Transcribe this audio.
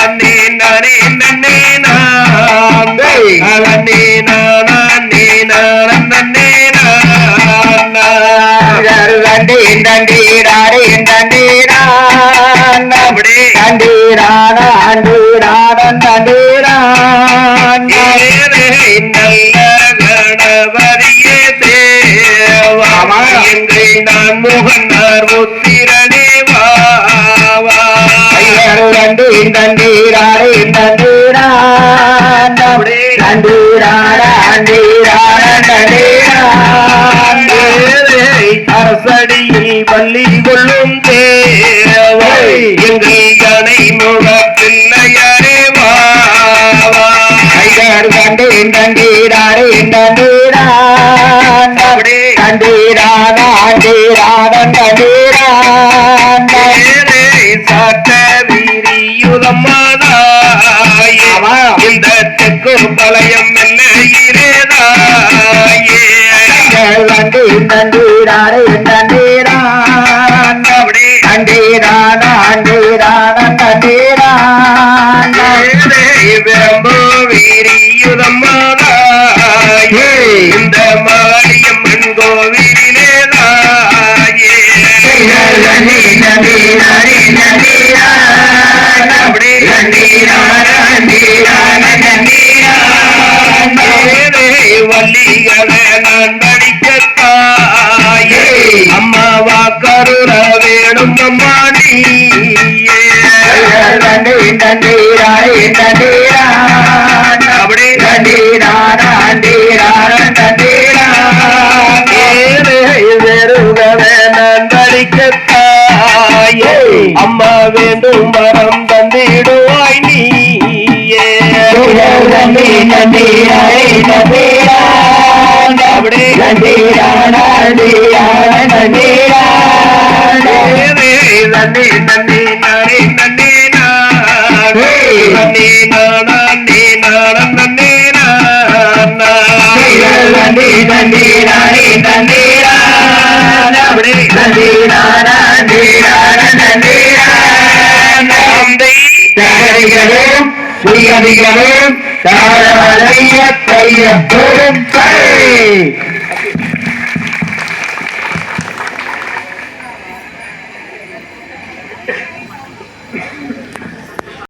நன்னே நானே நன்னே நான். நன்னே நானே நான் நன்னே நான் தண்டி? தண்டி ராடி தண்டி அப்படி. தண்டி ராடா அண்டி ராடன் தண்டி நல்ல கணபதியே தேவா. ஆமா. எங்கள் நான் முகனார் அரசடியில் பள்ளி கொள்ளும் தேவா எங்கள் யானை முக பிள்ளையாரே வாவா ஐயர் தண்டி தண்டி ராடி தண்டி ரான் அப்படி தண்டி தெற்கு பலயம் எல்லையிலேதாயே நண்டி நண்டீராரே நண்டீரான் அப்படி நண்டீரான நண்டீரான நண்டீரான் வீரியுதம்மாதாயே இந்த மாரியம்மன் கோவிலேதாயே நண்டி நண்டீராரே நண்டீரான் வள்ளிகளை நான் படிக்கத்தாயே அம்மாவா கருண வேணும் அம்மா நீயே நண்டி நண்டீராரே நண்டீரான் அப்படி. நண்டீரான நண்டீரான நண்டீரான் ஏழை வெறுகவே நான் படிக்கத்தாயே அம்மா வேண்டும் வரம் தந்திடுவாய் நண்டீரான் அப்படி நண்டீரான நண்டீரான நண்டீரான் ஏழை நன்னி நன்னி நானே நன்னி நான் நன்னி நானே நன்னி நான் நண்டி அப்படி நண்டீரான நண்டீரான தகரிகளும் சுயதிகளும் தாராளைய கைய பெரும் ¡Dale!